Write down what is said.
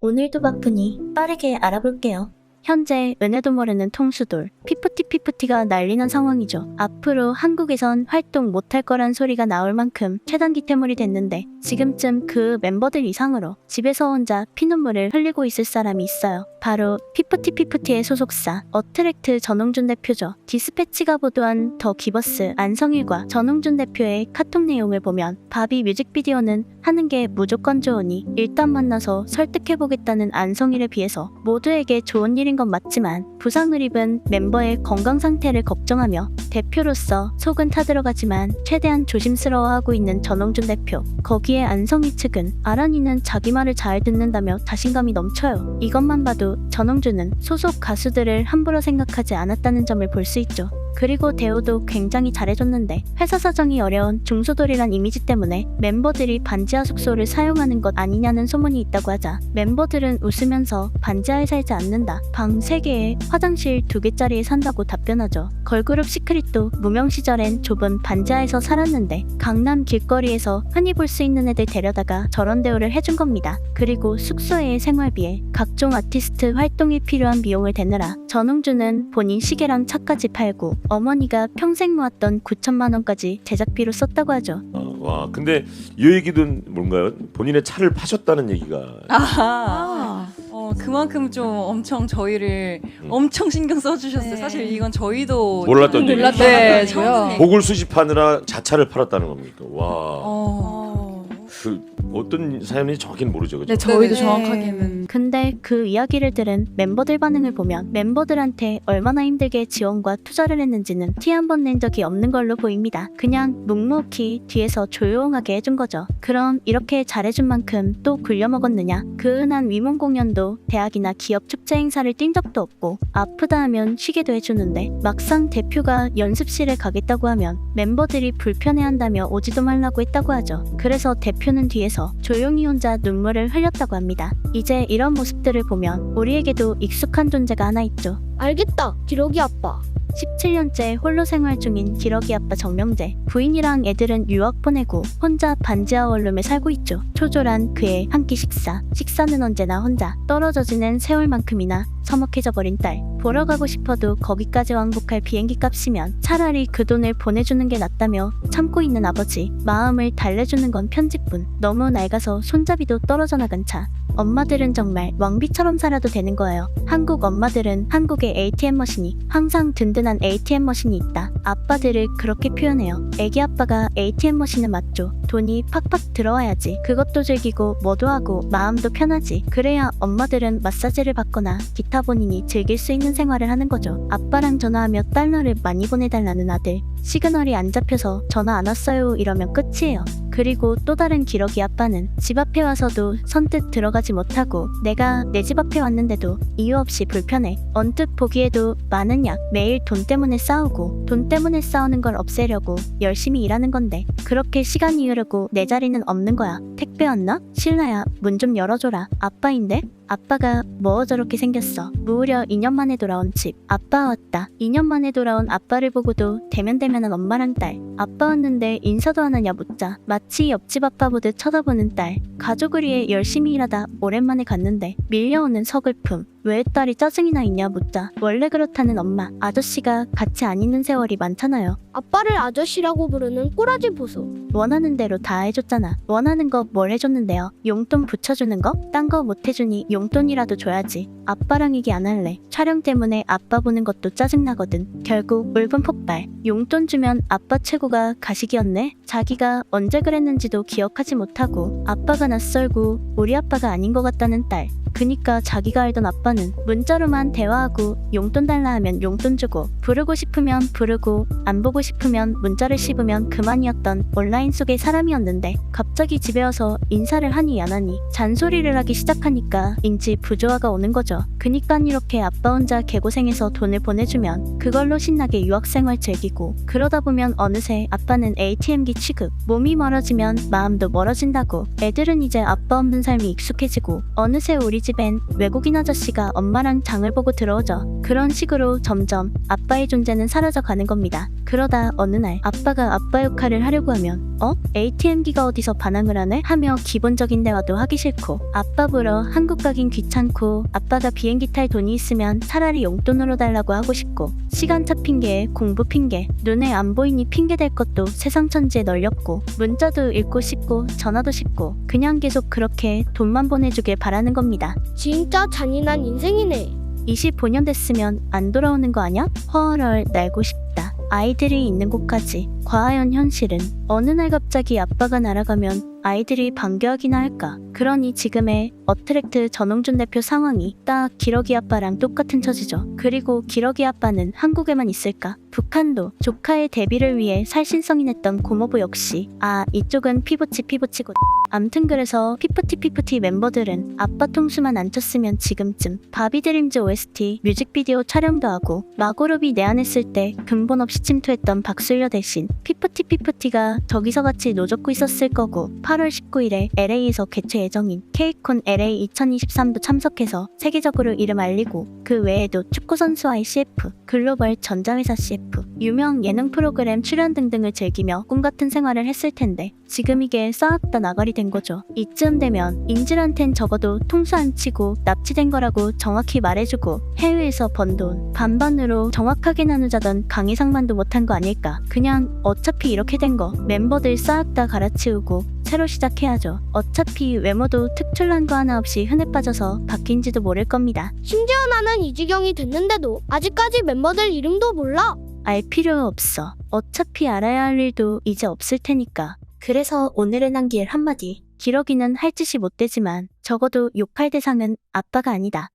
오늘도 바쁘니 빠르게 알아볼게요. 현재 은혜도 모르는 통수돌, 피프티 피프티가 난리난 상황이죠. 앞으로 한국에선 활동 못할 거란 소리가 나올 만큼 최단기 태물이 됐는데 지금쯤 그 멤버들 이상으로 집에서 혼자 피눈물을 흘리고 있을 사람이 있어요. 바로 피프티 피프티의 소속사 어트랙트 전홍준 대표죠. 디스패치가 보도한 더 기버스 안성일과 전홍준 대표의 카톡 내용을 보면 바비 뮤직비디오는 하는 게 무조건 좋으니 일단 만나서 설득해보겠다는 안성일에 비해서 모두에게 좋은 일인 건 맞지만 부상을 입은 멤버의 건강 상태를 걱정하며 대표로서 속은 타들어가지만 최대한 조심스러워하고 있는 전홍준 대표. 거기에 안성희 측은 아란이는 자기 말을 잘 듣는다며 자신감이 넘쳐요. 이것만 봐도 전홍준은 소속 가수들을 함부로 생각하지 않았다는 점을 볼 수 있죠. 그리고 대우도 굉장히 잘해줬는데 회사 사정이 어려운 중소돌이란 이미지 때문에 멤버들이 반지하 숙소를 사용하는 것 아니냐는 소문이 있다고 하자 멤버들은 웃으면서 반지하에 살지 않는다. 방 3개에 화장실 2개짜리에 산다고 답변하죠. 걸그룹 시크릿도 무명 시절엔 좁은 반지하에서 살았는데 강남 길거리에서 흔히 볼 수 있는 애들 데려다가 저런 대우를 해준 겁니다. 그리고 숙소의 생활비에 각종 아티스트 활동에 필요한 비용을 대느라 전홍준은 본인 시계랑 차까지 팔고 어머니가 평생 모았던 9천만 원까지 제작비로 썼다고 하죠. 어, 와 근데 이 얘기는 뭔가요? 본인의 차를 파셨다는 얘기가 아하. 어, 그만큼 좀 엄청 저희를 음. 엄청 신경 써주셨어요. 네. 사실 이건 저희도 몰랐던 좀- 얘기죠. 네, 네. 처음 복을 수집하느라 자차를 팔았다는 겁니까? 와, 어. 그 어떤 사연인지 정확히는 모르죠, 그죠? 네, 저희도 네네. 정확하게는 근데 그 이야기를 들은 멤버들 반응을 보면 멤버들한테 얼마나 힘들게 지원과 투자를 했는지는 티 한 번 낸 적이 없는 걸로 보입니다. 그냥 묵묵히 뒤에서 조용하게 해준 거죠. 그럼 이렇게 잘해준 만큼 또 굴려먹었느냐? 그 흔한 위문 공연도 대학이나 기업 축제 행사를 뛴 적도 없고 아프다 하면 쉬게도 해주는데 막상 대표가 연습실에 가겠다고 하면 멤버들이 불편해한다며 오지도 말라고 했다고 하죠. 그래서 대표는 뒤에서 조용히 혼자 눈물을 흘렸다고 합니다. 이제 이런 모습들을 보면 우리에게도 익숙한 존재가 하나 있죠. 알겠다. 기러기 아빠. 17년째 홀로 생활 중인 기러기 아빠 정명재. 부인이랑 애들은 유학 보내고 혼자 반지하 원룸에 살고 있죠. 초조란 그의 한 끼 식사. 식사는 언제나 혼자. 떨어져 지는 세월만큼이나 서먹해져 버린 딸. 보러 가고 싶어도 거기까지 왕복할 비행기 값이면 차라리 그 돈을 보내주는 게 낫다며 참고 있는 아버지. 마음을 달래주는 건 편집뿐. 너무 낡아서 손잡이도 떨어져 나간 차. 엄마들은 정말 왕비처럼 살아도 되는 거예요. 한국 엄마들은 한국에 ATM 머신이 항상 든든한 ATM 머신이 있다. 아빠들을 그렇게 표현해요. 애기 아빠가 ATM 머신은 맞죠. 돈이 팍팍 들어와야지. 그것도 즐기고 뭐도 하고 마음도 편하지. 그래야 엄마들은 마사지를 받거나 기타 본인이 즐길 수 있는 생활을 하는 거죠. 아빠랑 전화하며 달러를 많이 보내달라는 아들. 시그널이 안 잡혀서 전화 안 왔어요 이러면 끝이에요. 그리고 또 다른 기러기 아빠는 집 앞에 와서도 선뜻 들어가지 못하고 내가 내 집 앞에 왔는데도 이유 없이 불편해. 언뜻 보기에도 많은 약 매일 돈 때문에 싸우고 돈 때문에 싸우는 걸 없애려고 열심히 일하는 건데 그렇게 시간 이 흐르고 내 자리는 없는 거야. 택배 왔나? 신라야 문 좀 열어줘라. 아빠인데? 아빠가 뭐 저렇게 생겼어. 무려 2년 만에 돌아온 집. 아빠 왔다. 2년 만에 돌아온 아빠를 보고도 대면대면한 엄마랑 딸. 아빠 왔는데 인사도 안 하냐 묻자. 마치 옆집 아빠 보듯 쳐다보는 딸. 가족을 위해 열심히 일하다 오랜만에 갔는데 밀려오는 서글픔. 왜 딸이 짜증이 나 있냐 묻자. 원래 그렇다는 엄마. 아저씨가 같이 안 있는 세월이 많잖아요. 아빠를 아저씨라고 부르는 꼬라지 보소. 원하는 대로 다 해줬잖아. 원하는 거 뭘 해줬는데요? 용돈 붙여주는 거? 딴 거 못 해주니 용 돈이라도 줘야지. 아빠랑 얘기 안 할래. 촬영 때문에 아빠 보는 것도 짜증나거든. 결국 울분 폭발. 용돈 주면 아빠 최고가 가식이었네? 자기가 언제 그랬는지도 기억하지 못하고 아빠가 낯설고 우리 아빠가 아닌 것 같다는 딸. 그니까 자기가 알던 아빠는 문자로만 대화하고 용돈 달라 하면 용돈 주고 부르고 싶으면 부르고 안 보고 싶으면 문자를 씹으면 그만이었던 온라인 속의 사람이었는데 갑자기 집에 와서 인사를 하니 안 하니 잔소리를 하기 시작하니까 인지 부조화가 오는 거죠. 그니까 이렇게 아빠 혼자 개고생해서 돈을 보내주면 그걸로 신나게 유학생활 즐기고 그러다 보면 어느새 아빠는 ATM기 취급 몸이 멀어지면 마음도 멀어진다고 애들은 이제 아빠 없는 삶이 익숙해지고 어느새 우리 집엔 외국인 아저씨가 엄마랑 장을 보고 들어오죠. 그런 식으로 점점 아빠의 존재는 사라져 가는 겁니다. 그러다 어느 날 아빠가 아빠 역할을 하려고 하면 어? ATM기가 어디서 반항을 하네? 하며 기본적인 대화도 하기 싫고 아빠 보러 한국 가긴 귀찮고 아빠가 비행기 탈 돈이 있으면 차라리 용돈으로 달라고 하고 싶고 시간차 핑계, 공부 핑계, 눈에 안 보이니 핑계 댈 것도 세상 천지에 널렸고 문자도 읽고 싶고 전화도 싶고 그냥 계속 그렇게 돈만 보내주길 바라는 겁니다. 진짜 잔인한 인생이네. 25년 됐으면 안 돌아오는 거 아냐? 허얼얼 날고 싶다. 아이들이 있는 곳까지. 과연 현실은 어느 날 갑자기 아빠가 날아가면 아이들이 반겨하기나 할까? 그러니 지금의 어트랙트 전홍준 대표 상황이 딱 기러기 아빠랑 똑같은 처지죠. 그리고 기러기 아빠는 한국에만 있을까? 북한도 조카의 데뷔를 위해 살신성이 냈던 고모부 역시 아 이쪽은 피부치 피부치고 암튼 그래서 피프티 피프티 멤버들은 아빠 통수만 안 쳤으면 지금쯤 바비 드림즈 OST 뮤직비디오 촬영도 하고 마고르비 내한했을 때 근본 없이 침투했던 박술려 대신 피프티 피프티가 저기서 같이 노젓고 있었을 거고 8월 19일에 LA에서 개최 예정인 케이콘 LA 2023도 참석해서 세계적으로 이름 알리고 그 외에도 축구 선수와의 CF, 글로벌 전자회사 CF, 유명 예능 프로그램 출연 등등을 즐기며 꿈 같은 생활을 했을 텐데 지금 이게 싹 다 나가리 된 거죠. 이쯤 되면 인질한텐 적어도 통수 안 치고 납치된 거라고 정확히 말해주고 해외에서 번 돈 반반으로 정확하게 나누자던 강의상만도 못한 거 아닐까. 그냥 어차피 이렇게 된 거 멤버들 싹 다 갈아치우고 새로 시작해야죠. 어차피 외모도 특출난 거 하나 없이 흔해 빠져서 바뀐지도 모를 겁니다. 심지어 나는 이 지경이 됐는데도 아직까지 멤버들 이름도 몰라. 알 필요 없어. 어차피 알아야 할 일도 이제 없을 테니까. 그래서 오늘은 한길 한마디. 기러기는 할 짓이 못 되지만 적어도 욕할 대상은 아빠가 아니다.